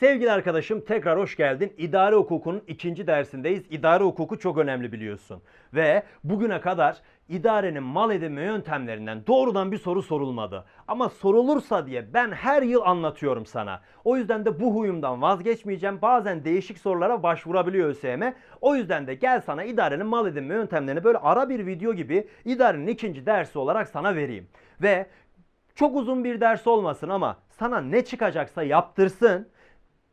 Sevgili arkadaşım tekrar hoş geldin. İdare hukukunun ikinci dersindeyiz. İdare hukuku çok önemli biliyorsun. Ve bugüne kadar idarenin mal edinme yöntemlerinden doğrudan bir soru sorulmadı. Ama sorulursa diye ben her yıl anlatıyorum sana. O yüzden de bu huyumdan vazgeçmeyeceğim. Bazen değişik sorulara başvurabiliyor ÖSYM. O yüzden de gel sana idarenin mal edinme yöntemlerini böyle ara bir video gibi idarenin ikinci dersi olarak sana vereyim. Ve çok uzun bir ders olmasın ama sana ne çıkacaksa yaptırsın.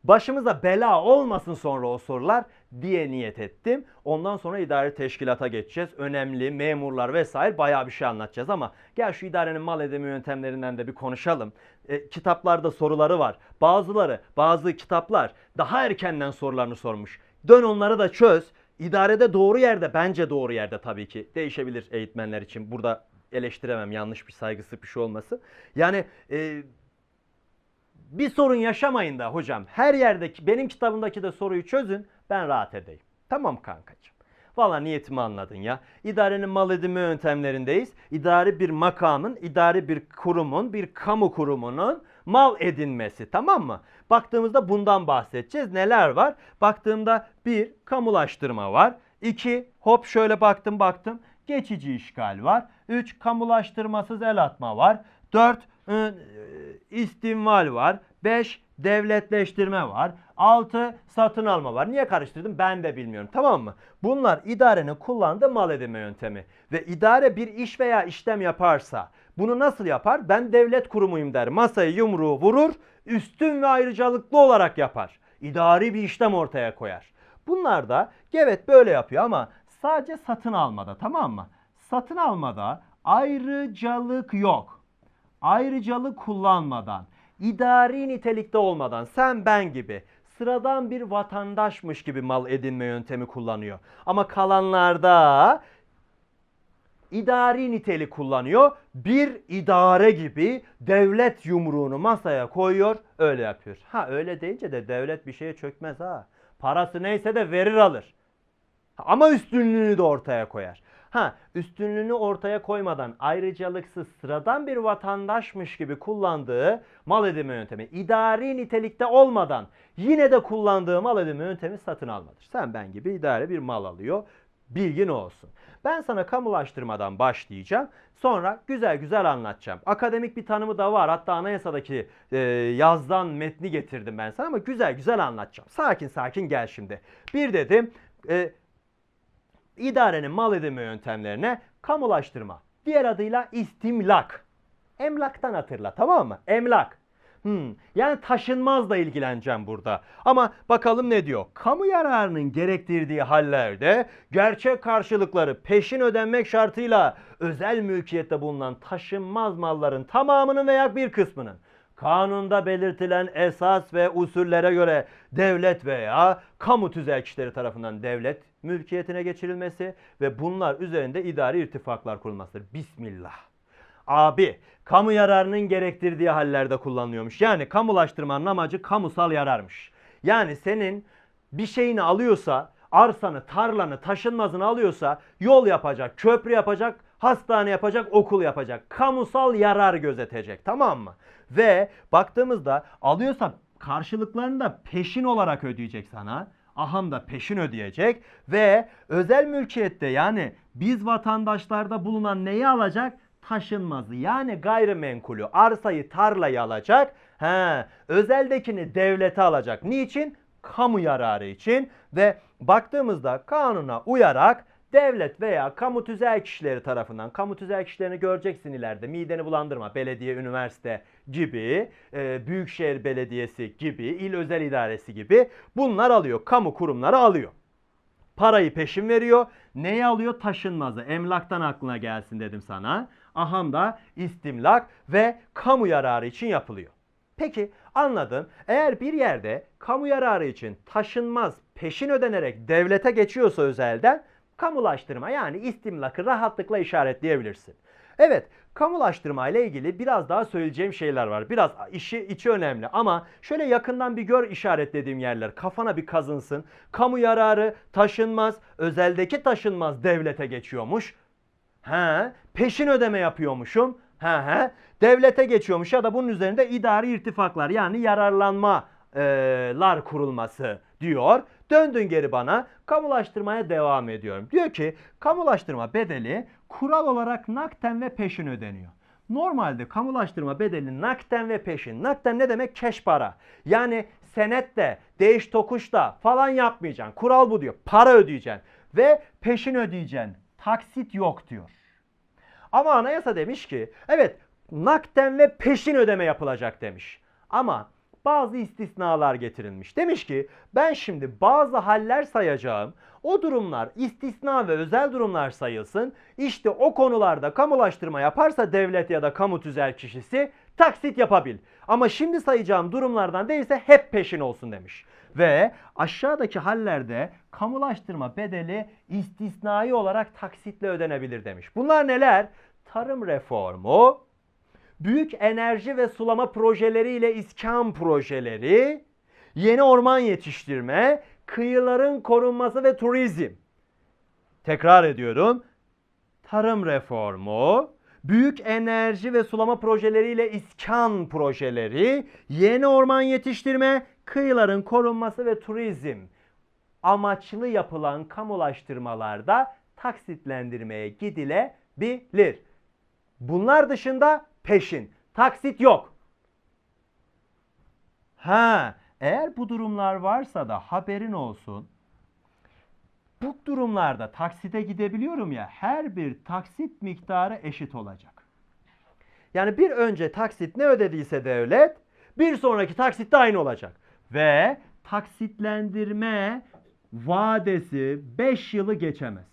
Başımıza bela olmasın sonra o sorular diye niyet ettim. Ondan sonra idare teşkilata geçeceğiz. Önemli memurlar vesaire bayağı bir şey anlatacağız ama gel şu idarenin mal edinme yöntemlerinden de bir konuşalım. E, kitaplarda soruları var. Bazıları, bazı kitaplar daha erkenden sorularını sormuş. Dön onları da çöz. İdarede doğru yerde, bence doğru yerde tabii ki. Değişebilir eğitmenler için. Burada eleştiremem yanlış bir saygısı bir şey olması. Yani e, bir sorun yaşamayın da hocam. Her yerdeki benim kitabımdaki de soruyu çözün. Ben rahat edeyim. Tamam kankacığım. Valla niyetimi anladın ya. İdarenin mal edinme yöntemlerindeyiz. İdari bir makamın, idari bir kurumun, bir kamu kurumunun mal edinmesi tamam mı? Baktığımızda bundan bahsedeceğiz. Neler var? Baktığımda bir kamulaştırma var. İki hop şöyle baktım baktım geçici işgal var. 3 kamulaştırmasız el atma var. 4 istimval var. 5 devletleştirme var. 6 satın alma var. Niye karıştırdım ben de bilmiyorum. Tamam mı? Bunlar idarenin kullandığı mal edinme yöntemi. Ve idare bir iş veya işlem yaparsa bunu nasıl yapar? Ben devlet kurumuyum der. Masayı yumruğu vurur. Üstün ve ayrıcalıklı olarak yapar. İdari bir işlem ortaya koyar. Bunlar da evet böyle yapıyor ama sadece satın almada tamam mı? Satın almada ayrıcalık yok. Ayrıcalık kullanmadan, idari nitelikte olmadan sen ben gibi sıradan bir vatandaşmış gibi mal edinme yöntemi kullanıyor. Ama kalanlarda idari nitelik kullanıyor. Bir idare gibi devlet yumruğunu masaya koyuyor, öyle yapıyor. Ha öyle deyince de devlet bir şeye çökmez ha. Parası neyse de verir alır. Ama üstünlüğünü de ortaya koyar. Ha üstünlüğünü ortaya koymadan ayrıcalıksız sıradan bir vatandaşmış gibi kullandığı mal edinme yöntemi idari nitelikte olmadan yine de kullandığı mal edinme yöntemi satın almadır. Sen ben gibi idare bir mal alıyor. Bilgin olsun. Ben sana kamulaştırmadan başlayacağım. Sonra güzel güzel anlatacağım. Akademik bir tanımı da var. Hatta anayasadaki e, yazdan metni getirdim ben sana ama güzel güzel anlatacağım. Sakin sakin gel şimdi. Bir dedim e, idarenin mal edinme yöntemlerine kamulaştırma. Diğer adıyla istimlak. Emlaktan hatırla tamam mı? Emlak. Hmm, yani taşınmazla ilgileneceğim burada. Ama bakalım ne diyor? Kamu yararının gerektirdiği hallerde gerçek karşılıkları peşin ödenmek şartıyla özel mülkiyette bulunan taşınmaz malların tamamının veya bir kısmının kanunda belirtilen esas ve usullere göre devlet veya kamu tüzel kişileri tarafından devlet mülkiyetine geçirilmesi ve bunlar üzerinde idari irtifaklar kurulmasıdır. Bismillah. Abi, kamu yararının gerektirdiği hallerde kullanılıyormuş. Yani kamulaştırmanın amacı kamusal yararmış. Yani senin bir şeyini alıyorsa, arsanı, tarlanı, taşınmazını alıyorsa yol yapacak, köprü yapacak, hastane yapacak, okul yapacak. Kamusal yarar gözetecek tamam mı? Ve baktığımızda alıyorsa karşılıklarını da peşin olarak ödeyecek sana. Aham da peşin ödeyecek ve özel mülkiyette yani biz vatandaşlarda bulunan neyi alacak? Taşınmazı yani gayrimenkulü arsayı tarlayı alacak. He, özeldekini devlete alacak. Niçin? Kamu yararı için ve baktığımızda kanuna uyarak devlet veya kamu tüzel kişileri tarafından kamu tüzel kişilerini göreceksin ileride. Mideni bulandırma belediye üniversite gibi e, büyükşehir belediyesi gibi il özel idaresi gibi bunlar alıyor kamu kurumları alıyor. Parayı peşin veriyor. Neyi alıyor? Taşınmazı. Emlaktan aklına gelsin dedim sana. Aham da istimlak ve kamu yararı için yapılıyor. Peki anladım. Eğer bir yerde kamu yararı için taşınmaz peşin ödenerek devlete geçiyorsa özelden kamulaştırma yani istimlakı rahatlıkla işaretleyebilirsin. Evet, kamulaştırma ile ilgili biraz daha söyleyeceğim şeyler var. Biraz işi içi önemli ama şöyle yakından bir gör işaretlediğim yerler. Kafana bir kazınsın. Kamu yararı taşınmaz, özeldeki taşınmaz devlete geçiyormuş. He, peşin ödeme yapıyormuşum. He he. Devlete geçiyormuş ya da bunun üzerinde idari irtifaklar yani yararlanma kamular kurulması diyor. Döndün geri bana kamulaştırmaya devam ediyorum. Diyor ki kamulaştırma bedeli kural olarak nakden ve peşin ödeniyor. Normalde kamulaştırma bedeli nakden ve peşin. Nakden ne demek? Keş para. Yani senetle, değiş tokuşla falan yapmayacaksın. Kural bu diyor. Para ödeyeceksin. Ve peşin ödeyeceksin. Taksit yok diyor. Ama anayasa demiş ki evet nakden ve peşin ödeme yapılacak demiş. Ama bazı istisnalar getirilmiş. Demiş ki ben şimdi bazı haller sayacağım. O durumlar istisna ve özel durumlar sayılsın. İşte o konularda kamulaştırma yaparsa devlet ya da kamu tüzel kişisi taksit yapabil. Ama şimdi sayacağım durumlardan değilse hep peşin olsun demiş. Ve aşağıdaki hallerde kamulaştırma bedeli istisnai olarak taksitle ödenebilir demiş. Bunlar neler? Tarım reformu, büyük enerji ve sulama projeleriyle iskan projeleri, yeni orman yetiştirme, kıyıların korunması ve turizm. Tekrar ediyorum. Tarım reformu, büyük enerji ve sulama projeleriyle iskan projeleri, yeni orman yetiştirme, kıyıların korunması ve turizm amaçlı yapılan kamulaştırmalarda taksitlendirmeye gidilebilir. Bunlar dışında peşin. Taksit yok. Ha, eğer bu durumlar varsa da haberin olsun. Bu durumlarda taksite gidebiliyorum ya her bir taksit miktarı eşit olacak. Yani bir önce taksit ne ödediyse devlet bir sonraki taksit de aynı olacak. Ve taksitlendirme vadesi 5 yılı geçemez.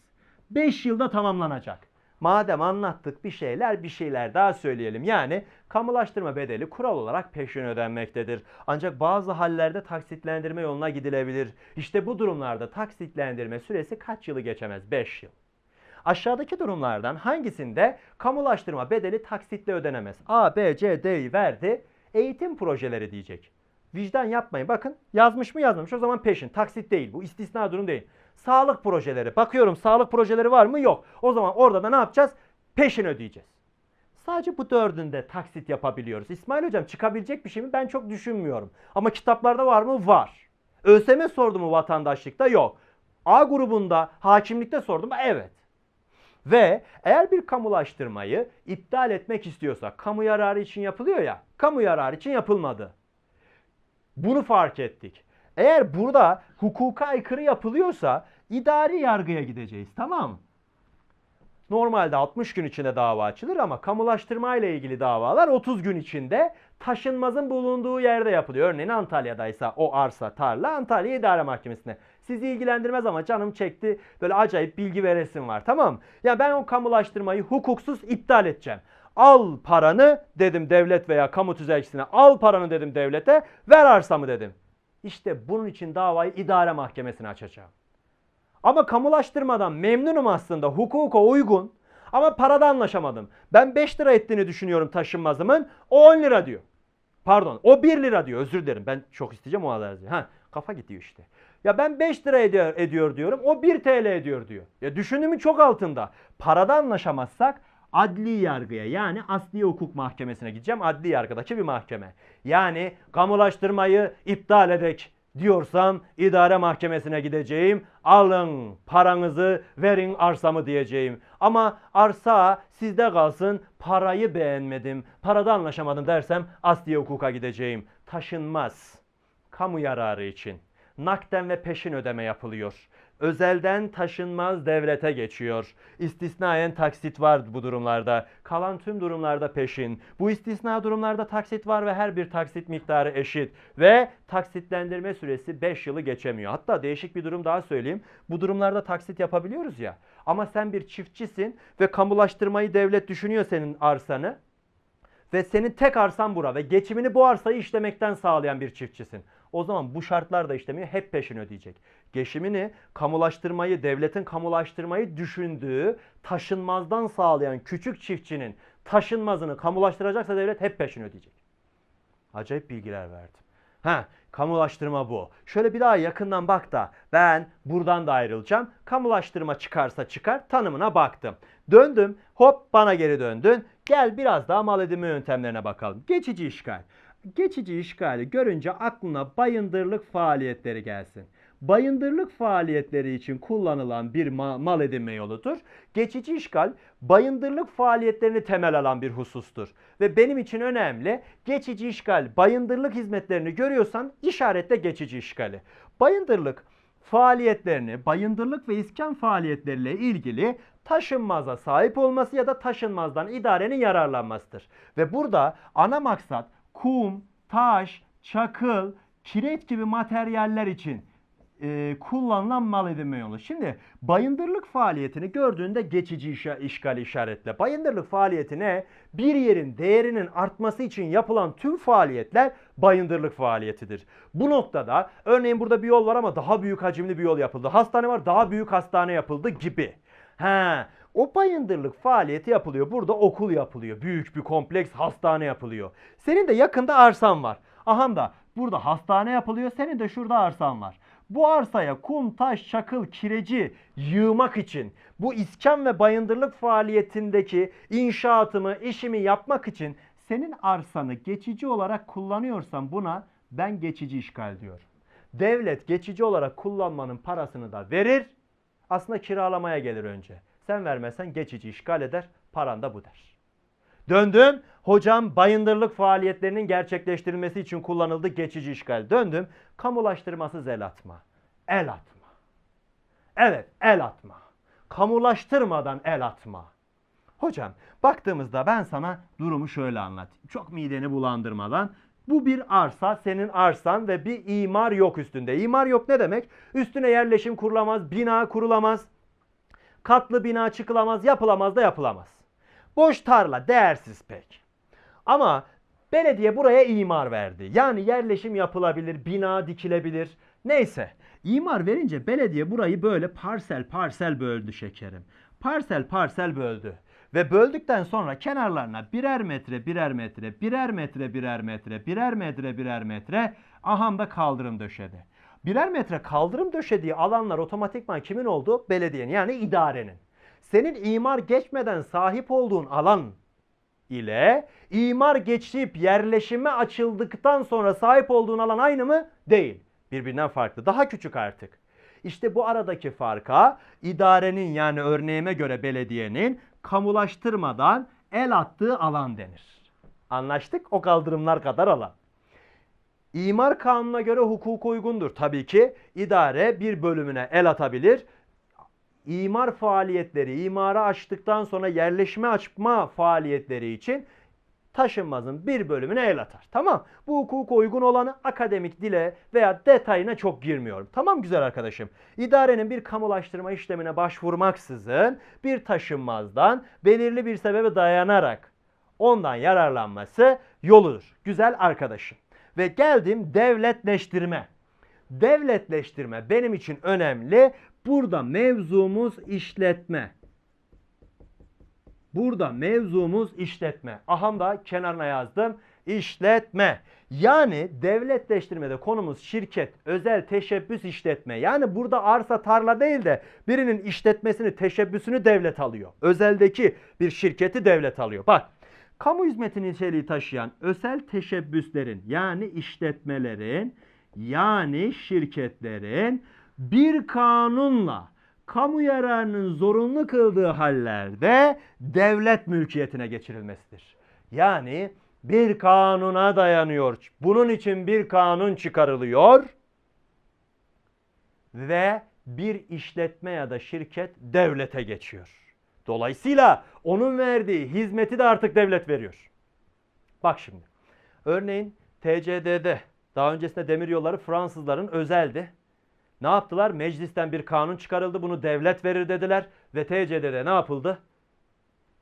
5 yılda tamamlanacak. Madem anlattık bir şeyler bir şeyler daha söyleyelim. Yani kamulaştırma bedeli kural olarak peşin ödenmektedir. Ancak bazı hallerde taksitlendirme yoluna gidilebilir. İşte bu durumlarda taksitlendirme süresi kaç yılı geçemez? 5 yıl. Aşağıdaki durumlardan hangisinde kamulaştırma bedeli taksitle ödenemez? A, B, C, D'yi verdi. Eğitim projeleri diyecek. Vicdan yapmayın. Bakın yazmış mı yazmamış. O zaman peşin. Taksit değil. Bu istisna durum değil. Sağlık projeleri. Bakıyorum sağlık projeleri var mı? Yok. O zaman orada da ne yapacağız? Peşin ödeyeceğiz. Sadece bu dördünde taksit yapabiliyoruz. İsmail hocam çıkabilecek bir şey mi? Ben çok düşünmüyorum. Ama kitaplarda var mı? Var. ÖSYM sordu mu vatandaşlıkta? Yok. A grubunda hakimlikte sordu mu? Evet. Ve eğer bir kamulaştırmayı iptal etmek istiyorsa kamu yararı için yapılıyor ya. Kamu yararı için yapılmadı. Bunu fark ettik. Eğer burada hukuka aykırı yapılıyorsa idari yargıya gideceğiz tamam mı? Normalde 60 gün içinde dava açılır ama kamulaştırma ile ilgili davalar 30 gün içinde taşınmazın bulunduğu yerde yapılıyor. Örneğin Antalya'daysa o arsa, tarla Antalya İdare Mahkemesi'ne. Sizi ilgilendirmez ama canım çekti böyle acayip bilgi veresim var tamam mı? Ya ben o kamulaştırmayı hukuksuz iptal edeceğim. Al paranı dedim devlet veya kamu tüzelcisine al paranı dedim devlete ver arsamı dedim. İşte bunun için davayı idare mahkemesine açacağım. Ama kamulaştırmadan memnunum aslında hukuka uygun ama parada anlaşamadım. Ben 5 lira ettiğini düşünüyorum taşınmazımın o 10 lira diyor. Pardon o 1 lira diyor özür dilerim ben çok isteyeceğim o arazi. Ha kafa gidiyor işte. Ya ben 5 lira ediyor, ediyor diyorum o 1 TL ediyor diyor. Ya düşündüğümün çok altında. Parada anlaşamazsak adli yargıya yani asli hukuk mahkemesine gideceğim. Adli yargıdaki bir mahkeme. Yani kamulaştırmayı iptal edek diyorsam idare mahkemesine gideceğim. Alın paranızı verin arsamı diyeceğim. Ama arsa sizde kalsın parayı beğenmedim. Parada anlaşamadım dersem asli hukuka gideceğim. Taşınmaz. Kamu yararı için. Nakden ve peşin ödeme yapılıyor. Özelden taşınmaz devlete geçiyor. İstisnaen taksit var bu durumlarda. Kalan tüm durumlarda peşin. Bu istisna durumlarda taksit var ve her bir taksit miktarı eşit. Ve taksitlendirme süresi 5 yılı geçemiyor. Hatta değişik bir durum daha söyleyeyim. Bu durumlarda taksit yapabiliyoruz ya. Ama sen bir çiftçisin ve kamulaştırmayı devlet düşünüyor senin arsanı. Ve senin tek arsan bura ve geçimini bu arsayı işlemekten sağlayan bir çiftçisin. O zaman bu şartlar da işlemiyor. Hep peşin ödeyecek. Geçimini kamulaştırmayı, devletin kamulaştırmayı düşündüğü taşınmazdan sağlayan küçük çiftçinin taşınmazını kamulaştıracaksa devlet hep peşin ödeyecek. Acayip bilgiler verdim. Ha, kamulaştırma bu. Şöyle bir daha yakından bak da ben buradan da ayrılacağım. Kamulaştırma çıkarsa çıkar tanımına baktım. Döndüm hop bana geri döndün. Gel biraz daha mal edinme yöntemlerine bakalım. Geçici işgal. Geçici işgali görünce aklına bayındırlık faaliyetleri gelsin. Bayındırlık faaliyetleri için kullanılan bir ma- mal edinme yoludur. Geçici işgal bayındırlık faaliyetlerini temel alan bir husustur. Ve benim için önemli geçici işgal bayındırlık hizmetlerini görüyorsan işaretle geçici işgali. Bayındırlık faaliyetlerini, bayındırlık ve iskan faaliyetleriyle ilgili taşınmaza sahip olması ya da taşınmazdan idarenin yararlanmasıdır. Ve burada ana maksat kum, taş, çakıl, kireç gibi materyaller için e, kullanılan mal edinme yolu. Şimdi bayındırlık faaliyetini gördüğünde geçici işa, işgal işaretle. Bayındırlık faaliyetine bir yerin değerinin artması için yapılan tüm faaliyetler bayındırlık faaliyetidir. Bu noktada örneğin burada bir yol var ama daha büyük hacimli bir yol yapıldı. Hastane var daha büyük hastane yapıldı gibi. He, o bayındırlık faaliyeti yapılıyor. Burada okul yapılıyor. Büyük bir kompleks hastane yapılıyor. Senin de yakında arsan var. Aha da burada hastane yapılıyor. Senin de şurada arsan var. Bu arsaya kum, taş, çakıl, kireci yığmak için bu iskan ve bayındırlık faaliyetindeki inşaatımı, işimi yapmak için senin arsanı geçici olarak kullanıyorsan buna ben geçici işgal diyorum. Devlet geçici olarak kullanmanın parasını da verir. Aslında kiralamaya gelir önce. Sen vermezsen geçici işgal eder, paran da bu der. Döndüm. Hocam bayındırlık faaliyetlerinin gerçekleştirilmesi için kullanıldı geçici işgal. Döndüm. Kamulaştırmasız el atma. El atma. Evet el atma. Kamulaştırmadan el atma. Hocam baktığımızda ben sana durumu şöyle anlatayım. Çok mideni bulandırmadan. Bu bir arsa, senin arsan ve bir imar yok üstünde. İmar yok ne demek? Üstüne yerleşim kurulamaz, bina kurulamaz, katlı bina çıkılamaz, yapılamaz da yapılamaz. Boş tarla, değersiz pek. Ama belediye buraya imar verdi. Yani yerleşim yapılabilir, bina dikilebilir. Neyse. İmar verince belediye burayı böyle parsel parsel böldü şekerim. Parsel parsel böldü. Ve böldükten sonra kenarlarına birer metre birer metre birer metre birer metre birer metre birer metre aham da kaldırım döşedi. Birer metre kaldırım döşediği alanlar otomatikman kimin oldu? Belediyenin yani idarenin. Senin imar geçmeden sahip olduğun alan ile imar geçip yerleşime açıldıktan sonra sahip olduğun alan aynı mı? Değil. Birbirinden farklı. Daha küçük artık. İşte bu aradaki farka idarenin yani örneğime göre belediyenin kamulaştırmadan el attığı alan denir. Anlaştık? O kaldırımlar kadar alan. İmar kanununa göre hukuk uygundur. Tabii ki idare bir bölümüne el atabilir. İmar faaliyetleri, imara açtıktan sonra yerleşme açma faaliyetleri için taşınmazın bir bölümüne el atar. Tamam. Bu hukuka uygun olanı akademik dile veya detayına çok girmiyorum. Tamam güzel arkadaşım. İdarenin bir kamulaştırma işlemine başvurmaksızın bir taşınmazdan belirli bir sebebe dayanarak ondan yararlanması yoludur. Güzel arkadaşım. Ve geldim devletleştirme. Devletleştirme benim için önemli. Burada mevzumuz işletme. Burada mevzumuz işletme. Aham da kenarına yazdım. İşletme. Yani devletleştirmede konumuz şirket, özel teşebbüs işletme. Yani burada arsa tarla değil de birinin işletmesini, teşebbüsünü devlet alıyor. Özeldeki bir şirketi devlet alıyor. Bak kamu hizmeti niteliği taşıyan özel teşebbüslerin yani işletmelerin yani şirketlerin bir kanunla kamu yararının zorunlu kıldığı hallerde devlet mülkiyetine geçirilmesidir. Yani bir kanuna dayanıyor. Bunun için bir kanun çıkarılıyor ve bir işletme ya da şirket devlete geçiyor. Dolayısıyla onun verdiği hizmeti de artık devlet veriyor. Bak şimdi. Örneğin TCD'de daha öncesinde demiryolları Fransızların özeldi. Ne yaptılar? Meclisten bir kanun çıkarıldı. Bunu devlet verir dediler. Ve TCD'de ne yapıldı?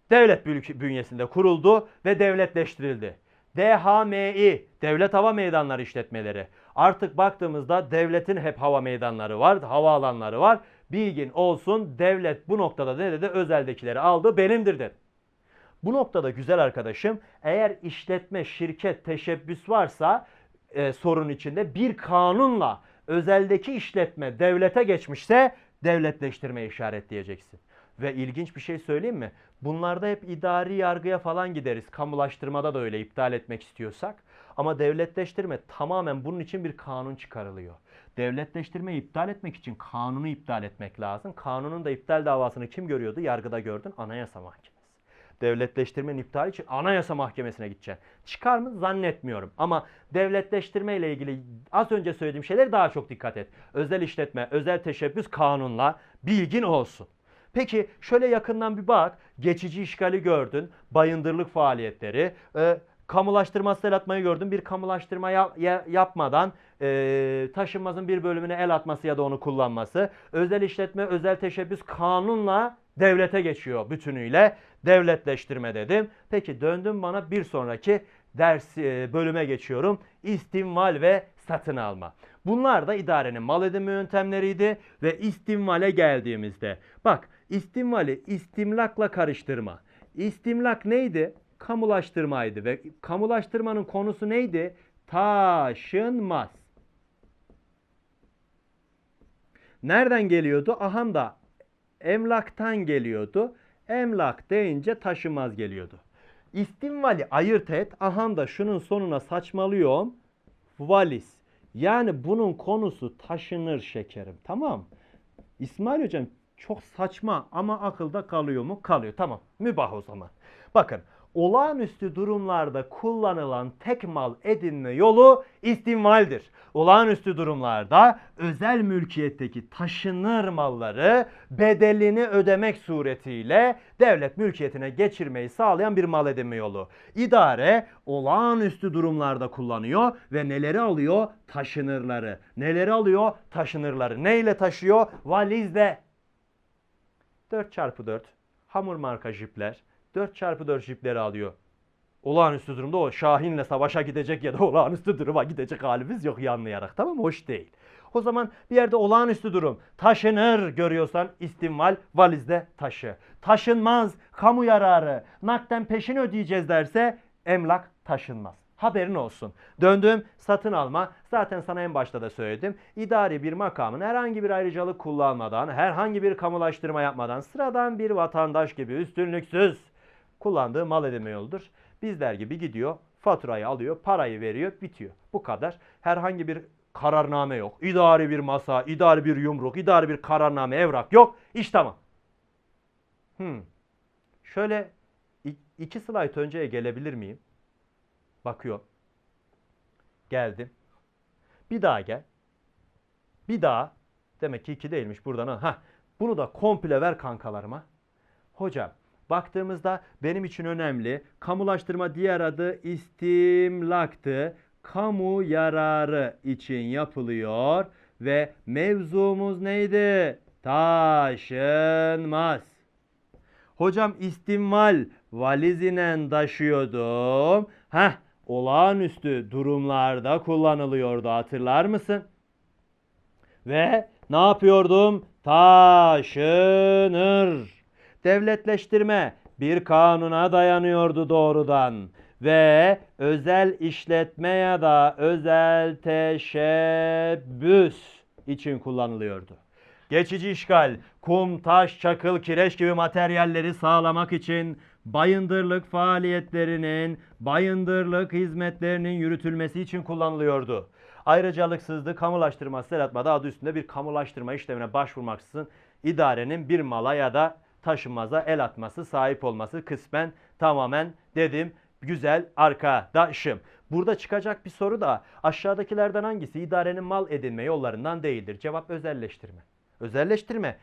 Devlet bünyesinde kuruldu ve devletleştirildi. DHMİ, Devlet Hava Meydanları işletmeleri. Artık baktığımızda devletin hep hava meydanları var, hava alanları var. Bilgin olsun devlet bu noktada ne dedi? Özeldekileri aldı, benimdir dedi. Bu noktada güzel arkadaşım eğer işletme, şirket, teşebbüs varsa e, sorun içinde bir kanunla özeldeki işletme devlete geçmişse devletleştirme işaretleyeceksin. Ve ilginç bir şey söyleyeyim mi? Bunlarda hep idari yargıya falan gideriz. Kamulaştırmada da öyle iptal etmek istiyorsak. Ama devletleştirme tamamen bunun için bir kanun çıkarılıyor. Devletleştirmeyi iptal etmek için kanunu iptal etmek lazım. Kanunun da iptal davasını kim görüyordu? Yargıda gördün. Anayasa Mahkemesi. Devletleştirmenin iptali için Anayasa Mahkemesi'ne gideceksin. Çıkar mı? Zannetmiyorum. Ama devletleştirme ile ilgili az önce söylediğim şeyler daha çok dikkat et. Özel işletme, özel teşebbüs kanunla bilgin olsun. Peki şöyle yakından bir bak. Geçici işgali gördün. Bayındırlık faaliyetleri. E, kamulaştırması el atmayı gördün. Bir kamulaştırma ya- ya- yapmadan e, taşınmazın bir bölümüne el atması ya da onu kullanması. Özel işletme, özel teşebbüs kanunla devlete geçiyor bütünüyle. Devletleştirme dedim. Peki döndüm bana bir sonraki ders e, bölüme geçiyorum. İstimval ve satın alma. Bunlar da idarenin mal edinme yöntemleriydi ve istimvale geldiğimizde bak istimvali istimlakla karıştırma. İstimlak neydi? Kamulaştırmaydı ve kamulaştırmanın konusu neydi? Taşınmaz. Nereden geliyordu? Aham da emlaktan geliyordu. Emlak deyince taşınmaz geliyordu. İstimvali ayırt et. Aham da şunun sonuna saçmalıyorum. Valis. Yani bunun konusu taşınır şekerim. Tamam. İsmail hocam çok saçma ama akılda kalıyor mu? Kalıyor. Tamam. Mübah o zaman. Bakın olağanüstü durumlarda kullanılan tek mal edinme yolu istimvaldir. Olağanüstü durumlarda özel mülkiyetteki taşınır malları bedelini ödemek suretiyle devlet mülkiyetine geçirmeyi sağlayan bir mal edinme yolu. İdare olağanüstü durumlarda kullanıyor ve neleri alıyor? Taşınırları. Neleri alıyor? Taşınırları. Neyle taşıyor? Valizle. 4x4 hamur marka jipler 4x4 jipleri alıyor. Olağanüstü durumda o Şahin'le savaşa gidecek ya da olağanüstü duruma gidecek halimiz yok yanlayarak tamam? Hoş değil. O zaman bir yerde olağanüstü durum taşınır görüyorsan istimval valizde taşı. Taşınmaz kamu yararı nakden peşin ödeyeceğiz derse emlak taşınmaz. Haberin olsun. Döndüm satın alma. Zaten sana en başta da söyledim. İdari bir makamın herhangi bir ayrıcalık kullanmadan, herhangi bir kamulaştırma yapmadan sıradan bir vatandaş gibi üstünlüksüz kullandığı mal edinme yoludur. Bizler gibi gidiyor, faturayı alıyor, parayı veriyor, bitiyor. Bu kadar. Herhangi bir kararname yok. İdari bir masa, idari bir yumruk, idari bir kararname, evrak yok. İş tamam. Hmm. Şöyle iki slide önceye gelebilir miyim? Bakıyorum. Geldim. Bir daha gel. Bir daha. Demek ki iki değilmiş buradan. ha. Bunu da komple ver kankalarıma. Hocam baktığımızda benim için önemli. Kamulaştırma diğer adı istimlaktı. Kamu yararı için yapılıyor ve mevzumuz neydi? Taşınmaz. Hocam istimval valizinen taşıyordum. Heh olağanüstü durumlarda kullanılıyordu hatırlar mısın? Ve ne yapıyordum? Taşınır. Devletleştirme bir kanuna dayanıyordu doğrudan ve özel işletme ya da özel teşebbüs için kullanılıyordu. Geçici işgal, kum, taş, çakıl, kireç gibi materyalleri sağlamak için bayındırlık faaliyetlerinin, bayındırlık hizmetlerinin yürütülmesi için kullanılıyordu. Ayrıcalıksızlık, kamulaştırması el atmada adı üstünde bir kamulaştırma işlemine başvurmaksızın idarenin bir mala ya da taşınmaza el atması, sahip olması kısmen tamamen dedim güzel arkadaşım. Burada çıkacak bir soru da aşağıdakilerden hangisi idarenin mal edinme yollarından değildir? Cevap özelleştirme. Özelleştirme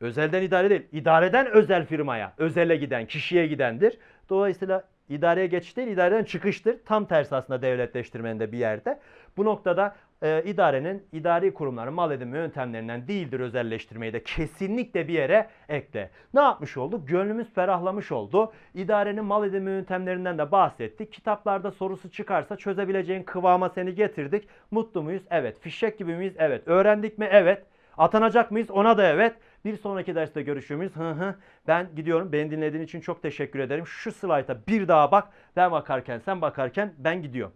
Özelden idare değil. İdareden özel firmaya, özele giden, kişiye gidendir. Dolayısıyla idareye geçiş değil, idareden çıkıştır. Tam tersi aslında devletleştirmenin de bir yerde. Bu noktada e, idarenin idari kurumların mal edinme yöntemlerinden değildir özelleştirmeyi de kesinlikle bir yere ekle. Ne yapmış olduk? Gönlümüz ferahlamış oldu. İdarenin mal edinme yöntemlerinden de bahsettik. Kitaplarda sorusu çıkarsa çözebileceğin kıvama seni getirdik. Mutlu muyuz? Evet. Fişek gibi miyiz? Evet. Öğrendik mi? Evet. Atanacak mıyız? Ona da evet. Bir sonraki derste görüşümüz. Hı hı. Ben gidiyorum. Beni dinlediğin için çok teşekkür ederim. Şu slayta bir daha bak. Ben bakarken sen bakarken ben gidiyorum.